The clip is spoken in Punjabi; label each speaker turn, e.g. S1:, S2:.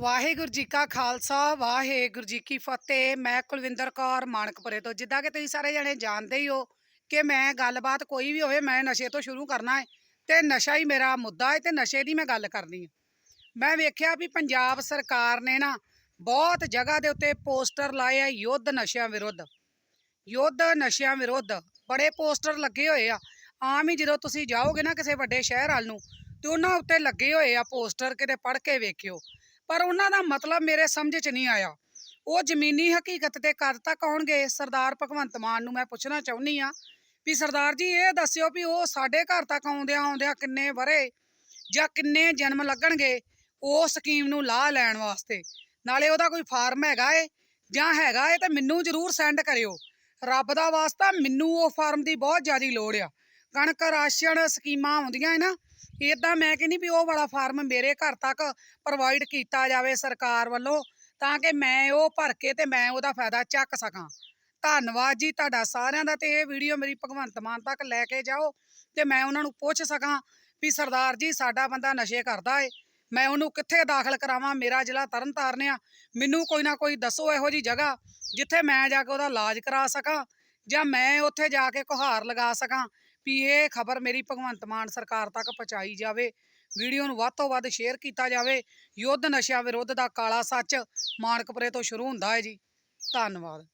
S1: ਵਾਹਿਗੁਰੂ ਜੀ ਕਾ ਖਾਲਸਾ, ਵਾਹਿਗੁਰੂ ਜੀ ਕੀ ਫਤਿਹ। ਮੈਂ ਕੁਲਵਿੰਦਰ ਕੌਰ ਮਾਨਕਪੁਰੇ ਤੋਂ। ਜਿੱਦਾਂ ਕਿ ਤੁਸੀਂ ਸਾਰੇ ਜਣੇ ਜਾਣਦੇ ਹੀ ਹੋ ਕਿ ਮੈਂ ਗੱਲਬਾਤ ਕੋਈ ਵੀ ਹੋਵੇ, ਮੈਂ ਨਸ਼ੇ ਤੋਂ ਸ਼ੁਰੂ ਕਰਨਾ ਹੈ ਤੇ ਨਸ਼ਾ ਹੀ ਮੇਰਾ ਮੁੱਦਾ ਹੈ ਤੇ ਨਸ਼ੇ ਦੀ ਮੈਂ ਗੱਲ ਕਰਨੀ ਹੈ। ਮੈਂ ਵੇਖਿਆ ਵੀ ਪੰਜਾਬ ਸਰਕਾਰ ਨੇ ਨਾ ਬਹੁਤ ਜਗ੍ਹਾ ਦੇ ਉੱਤੇ ਪੋਸਟਰ ਲਾਏ ਆ ਯੁੱਧ ਨਸ਼ਿਆਂ ਵਿਰੁੱਧ। ਯੁੱਧ ਨਸ਼ਿਆਂ ਵਿਰੁੱਧ ਬੜੇ ਪੋਸਟਰ ਲੱਗੇ ਹੋਏ ਆ। ਆਮ ਹੀ ਜਦੋਂ ਤੁਸੀਂ ਜਾਓਗੇ ਨਾ ਕਿਸੇ ਵੱਡੇ ਸ਼ਹਿਰ ਵੱਲ ਨੂੰ ਤੇ ਉਹਨਾਂ ਉੱਤੇ ਲੱਗੇ ਹੋਏ ਆ ਪੋਸਟਰ ਕਿਤੇ ਪੜ੍ਹ ਕੇ ਵੇਖਿਓ। ਪਰ ਉਹਨਾਂ ਦਾ ਮਤਲਬ ਮੇਰੇ ਸਮਝ 'ਚ ਨਹੀਂ ਆਇਆ। ਉਹ ਜ਼ਮੀਨੀ ਹਕੀਕਤ ਤੇ ਕਦ ਤੱਕ ਆਉਣਗੇ? ਸਰਦਾਰ ਭਗਵੰਤ ਮਾਨ ਨੂੰ ਮੈਂ ਪੁੱਛਣਾ ਚਾਹੁੰਨੀ ਆ ਵੀ ਸਰਦਾਰ ਜੀ ਇਹ ਦੱਸਿਓ ਵੀ ਉਹ ਸਾਡੇ ਘਰ ਤੱਕ ਆਉਂਦਿਆਂ ਆਉਂਦਿਆਂ ਕਿੰਨੇ ਵਰੇ ਜਾਂ ਕਿੰਨੇ ਜਨਮ ਲੱਗਣਗੇ ਉਹ ਸਕੀਮ ਨੂੰ ਲਾਹ ਲੈਣ ਵਾਸਤੇ। ਨਾਲੇ ਉਹਦਾ ਕੋਈ ਫਾਰਮ ਹੈਗਾ ਏ ਜਾਂ ਹੈਗਾ ਏ ਤਾਂ ਮੈਨੂੰ ਜ਼ਰੂਰ ਸੈਂਡ ਕਰਿਓ। ਰੱਬ ਦਾ ਵਾਸਤਾ ਮੈਨੂੰ ਉਹ ਫਾਰਮ ਦੀ ਬਹੁਤ ਜ਼ਿਆਦਾ ਲੋੜ ਆ। ਕਣਕ ਰਾਸ਼ਨ ਸਕੀਮਾਂ ਆਉਂਦੀਆਂ ਏ ਨਾ ਇਦਾਂ ਮੈਂ ਕਹਿੰਦੀ ਵੀ ਉਹ ਵਾਲਾ ਫਾਰਮ ਮੇਰੇ ਘਰ ਤੱਕ ਪ੍ਰੋਵਾਈਡ ਕੀਤਾ ਜਾਵੇ ਸਰਕਾਰ ਵੱਲੋਂ, ਤਾਂ ਕਿ ਮੈਂ ਉਹ ਭਰ ਕੇ ਤੇ ਮੈਂ ਉਹਦਾ ਫਾਇਦਾ ਚੱਕ ਸਕਾਂ। ਧੰਨਵਾਦ ਜੀ ਤੁਹਾਡਾ ਸਾਰਿਆਂ ਦਾ ਤੇ ਇਹ ਵੀਡੀਓ ਮੇਰੀ ਭਗਵੰਤ ਮਾਨ ਤੱਕ ਲੈ ਕੇ ਜਾਓ ਤੇ ਮੈਂ ਉਹਨਾਂ ਨੂੰ ਪੁੱਛ ਸਕਾਂ ਵੀ ਸਰਦਾਰ ਜੀ ਸਾਡਾ ਬੰਦਾ ਨਸ਼ੇ ਕਰਦਾ ਏ, ਮੈਂ ਉਹਨੂੰ ਕਿੱਥੇ ਦਾਖਲ ਕਰਾਵਾਂ, ਮੇਰਾ ਜ਼ਿਲ੍ਹਾ ਤਰਨਤਾਰਨ ਆ, ਮੈਨੂੰ ਕੋਈ ਨਾ ਕੋਈ ਦੱਸੋ ਇਹੋ ਜੀ ਜਗ੍ਹਾ ਜਿੱਥੇ ਮੈਂ ਜਾ ਕੇ ਉਹਦਾ ਇਲਾਜ ਕਰਾ ਸਕਾਂ ਜਾਂ ਮੈਂ ਉੱਥੇ ਜਾ ਕੇ ਕੁਹਾਰ ਲਗਾ ਸਕਾਂ ਵੀ ਇਹ ਖਬਰ ਮੇਰੀ ਭਗਵੰਤ ਮਾਨ ਸਰਕਾਰ ਤੱਕ ਪਹੁੰਚਾਈ ਜਾਵੇ, ਵੀਡੀਓ ਨੂੰ ਵੱਧ ਤੋਂ ਵੱਧ ਸ਼ੇਅਰ ਕੀਤਾ ਜਾਵੇ, ਯੁੱਧ ਨਸ਼ਿਆਂ ਵਿਰੁੱਧ ਦਾ ਕਾਲਾ ਸੱਚ ਮਾਨਕਪੁਰੇ ਤੋਂ ਸ਼ੁਰੂ ਹੁੰਦਾ ਹੈ ਜੀ। ਧੰਨਵਾਦ।